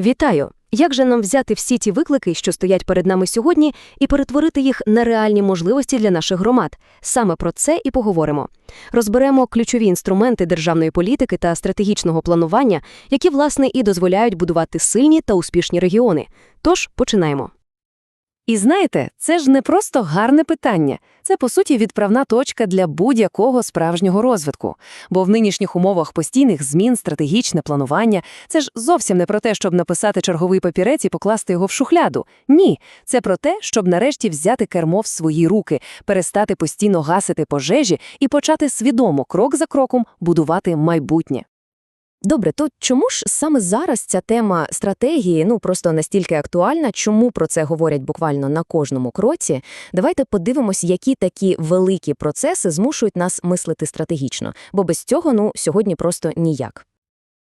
Вітаю! Як же нам взяти всі ті виклики, що стоять перед нами сьогодні, і перетворити їх на реальні можливості для наших громад? Саме про це і поговоримо. Розберемо ключові інструменти державної політики та стратегічного планування, які, власне, і дозволяють будувати сильні та успішні регіони. Тож починаємо. І знаєте, це ж не просто гарне питання. Це, по суті, відправна точка для будь-якого справжнього розвитку. Бо в нинішніх умовах постійних змін, стратегічне планування – це ж зовсім не про те, щоб написати черговий папірець і покласти його в шухляду. Ні, це про те, щоб нарешті взяти кермо в свої руки, перестати постійно гасити пожежі і почати свідомо, крок за кроком, будувати майбутнє. Добре, то чому ж саме зараз ця тема стратегії ну просто настільки актуальна? Чому про це говорять буквально на кожному кроці? Давайте подивимось, які такі великі процеси змушують нас мислити стратегічно, бо без цього ну сьогодні просто ніяк.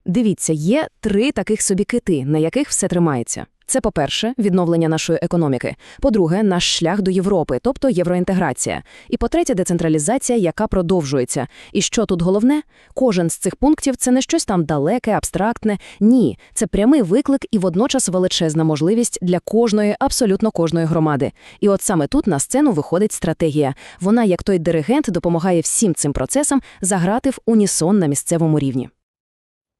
Дивіться, є три таких собі кити, на яких все тримається. Це, по-перше, відновлення нашої економіки. По-друге, наш шлях до Європи, тобто євроінтеграція. І по-третє, децентралізація, яка продовжується. І що тут головне? Кожен з цих пунктів це не щось там далеке, абстрактне. Ні, це прямий виклик і водночас величезна можливість для кожної, абсолютно кожної громади. І от саме тут на сцену виходить стратегія. Вона, як той диригент, допомагає всім цим процесам заграти в унісон на місцевому рівні.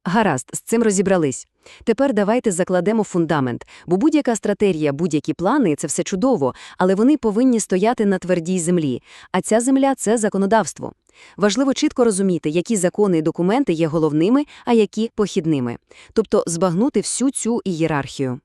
Гаразд, з цим розібрались. Тепер давайте закладемо фундамент, бо будь-яка стратегія, будь-які плани це все чудово, але вони повинні стояти на твердій землі. А ця земля це законодавство. Важливо чітко розуміти, які закони і документи є головними, а які похідними. Тобто збагнути всю цю ієрархію.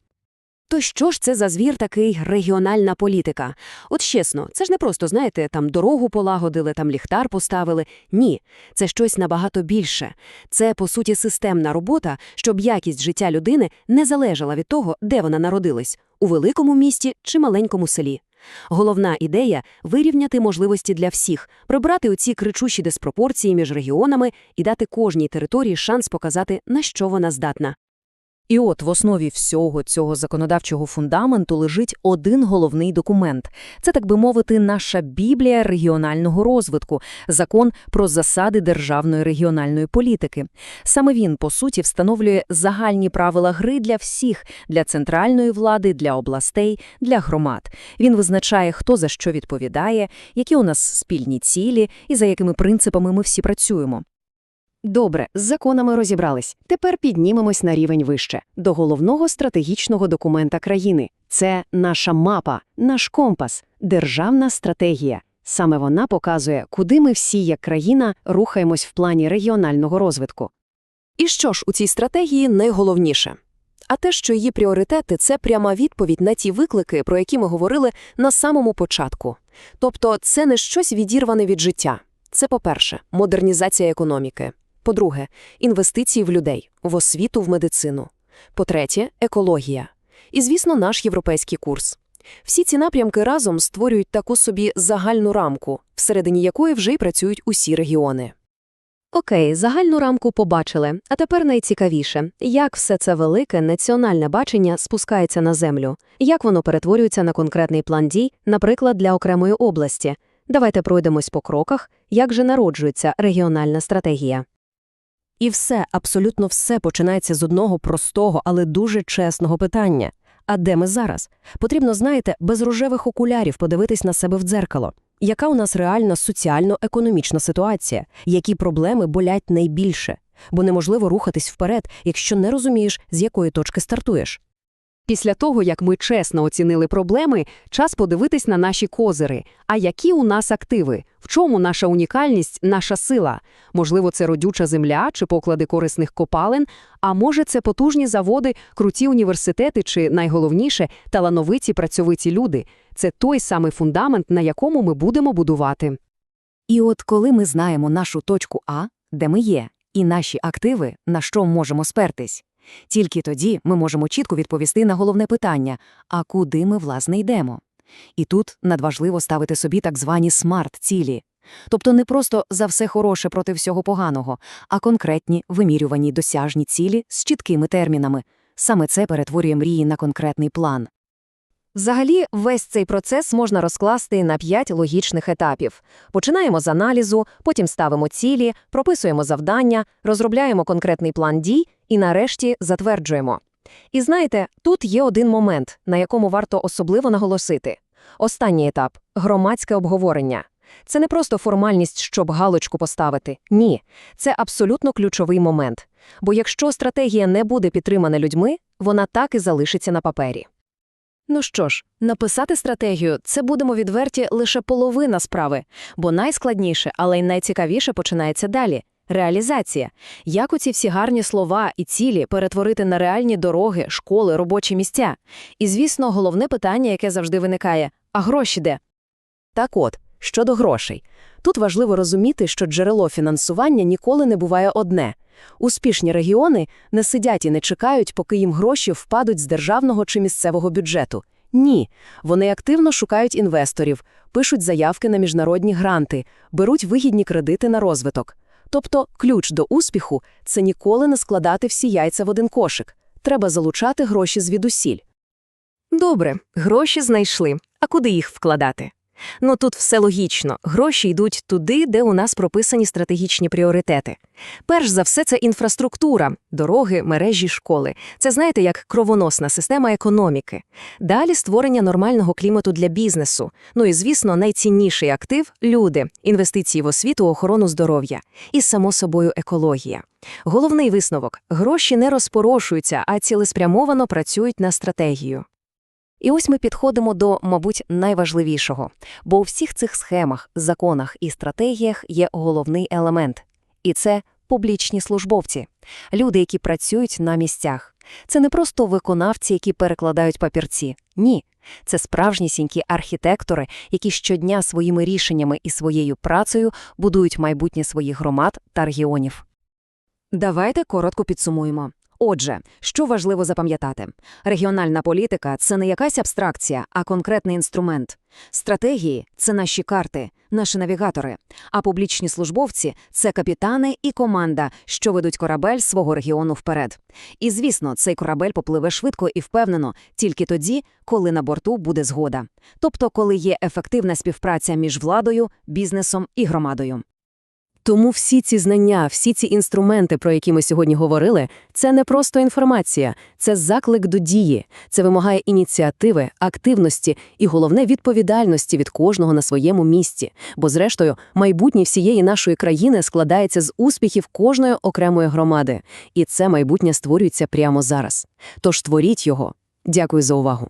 То що ж це за звір такий регіональна політика? От чесно, це ж не просто, знаєте, там дорогу полагодили, там ліхтар поставили. Ні, це щось набагато більше. Це, по суті, системна робота, щоб якість життя людини не залежала від того, де вона народилась – у великому місті чи маленькому селі. Головна ідея – вирівняти можливості для всіх, прибрати оці кричущі диспропорції між регіонами і дати кожній території шанс показати, на що вона здатна. І от в основі всього цього законодавчого фундаменту лежить один головний документ. Це, так би мовити, наша Біблія регіонального розвитку, закон про засади державної регіональної політики. Саме він, по суті, встановлює загальні правила гри для всіх, для центральної влади, для областей, для громад. Він визначає, хто за що відповідає, які у нас спільні цілі і за якими принципами ми всі працюємо. Добре, з законами розібрались. Тепер піднімемось на рівень вище, до головного стратегічного документа країни. Це наша мапа, наш компас, державна стратегія. Саме вона показує, куди ми всі, як країна, рухаємось в плані регіонального розвитку. І що ж у цій стратегії найголовніше? А те, що її пріоритети – це пряма відповідь на ті виклики, про які ми говорили на самому початку. Тобто це не щось відірване від життя. Це, по-перше, модернізація економіки. По-друге, інвестиції в людей, в освіту, в медицину. По-третє, екологія. І, звісно, наш європейський курс. Всі ці напрямки разом створюють таку собі загальну рамку, всередині якої вже й працюють усі регіони. Окей, загальну рамку побачили. А тепер найцікавіше, як все це велике національне бачення спускається на землю, як воно перетворюється на конкретний план дій, наприклад, для окремої області. Давайте пройдемось по кроках, як же народжується регіональна стратегія. І все, абсолютно все починається з одного простого, але дуже чесного питання. А де ми зараз? Потрібно, знаєте, без рожевих окулярів подивитись на себе в дзеркало. Яка у нас реальна соціально-економічна ситуація? Які проблеми болять найбільше? Бо неможливо рухатись вперед, якщо не розумієш, з якої точки стартуєш. Після того, як ми чесно оцінили проблеми, час подивитись на наші козири. А які у нас активи? В чому наша унікальність, наша сила? Можливо, це родюча земля чи поклади корисних копалин, а може, це потужні заводи, круті університети чи, найголовніше, талановиті працьовиті люди. Це той самий фундамент, на якому ми будемо будувати. І от коли ми знаємо нашу точку А, де ми є, і наші активи, на що можемо спертись, тільки тоді ми можемо чітко відповісти на головне питання а куди ми, власне, йдемо? І тут надважливо ставити собі так звані смарт-цілі. Тобто не просто за все хороше проти всього поганого, а конкретні вимірювані досяжні цілі з чіткими термінами. Саме це перетворює мрії на конкретний план. Взагалі, весь цей процес можна розкласти на п'ять логічних етапів. Починаємо з аналізу, потім ставимо цілі, прописуємо завдання, розробляємо конкретний план дій і нарешті затверджуємо. І знаєте, тут є один момент, на якому варто особливо наголосити. Останній етап – громадське обговорення. Це не просто формальність, щоб галочку поставити. Ні, це абсолютно ключовий момент. Бо якщо стратегія не буде підтримана людьми, вона так і залишиться на папері. Ну що ж, написати стратегію – це, будемо відверті, лише половина справи, бо найскладніше, але й найцікавіше починається далі – реалізація. Як оці всі гарні слова і цілі перетворити на реальні дороги, школи, робочі місця? І, звісно, головне питання, яке завжди виникає – а гроші де? Так от, щодо грошей. Тут важливо розуміти, що джерело фінансування ніколи не буває одне. Успішні регіони не сидять і не чекають, поки їм гроші впадуть з державного чи місцевого бюджету. Ні, вони активно шукають інвесторів, пишуть заявки на міжнародні гранти, беруть вигідні кредити на розвиток. Тобто ключ до успіху – це ніколи не складати всі яйця в один кошик. Треба залучати гроші звідусіль. Добре, гроші знайшли. А куди їх вкладати? Ну тут все логічно. Гроші йдуть туди, де у нас прописані стратегічні пріоритети. Перш за все, це інфраструктура, дороги, мережі, школи. Це, знаєте, як кровоносна система економіки. Далі створення нормального клімату для бізнесу. Ну і, звісно, найцінніший актив – люди, інвестиції в освіту, охорону здоров'я. І, само собою, екологія. Головний висновок – гроші не розпорошуються, а цілеспрямовано працюють на стратегію. І ось ми підходимо до, мабуть, найважливішого. Бо у всіх цих схемах, законах і стратегіях є головний елемент. І це публічні службовці. Люди, які працюють на місцях. Це не просто виконавці, які перекладають папірці. Ні. Це справжнісінькі архітектори, які щодня своїми рішеннями і своєю працею будують майбутнє своїх громад та регіонів. Давайте коротко підсумуємо. Отже, що важливо запам'ятати? Регіональна політика – це не якась абстракція, а конкретний інструмент. Стратегії – це наші карти, наші навігатори, а публічні службовці – це капітани і команда, що ведуть корабель свого регіону вперед. І, звісно, цей корабель попливе швидко і впевнено тільки тоді, коли на борту буде згода. Тобто, коли є ефективна співпраця між владою, бізнесом і громадою. Тому всі ці знання, всі ці інструменти, про які ми сьогодні говорили, це не просто інформація, це заклик до дії, це вимагає ініціативи, активності і, головне, відповідальності від кожного на своєму місці. Бо, зрештою, майбутнє всієї нашої країни складається з успіхів кожної окремої громади. І це майбутнє створюється прямо зараз. Тож творіть його. Дякую за увагу.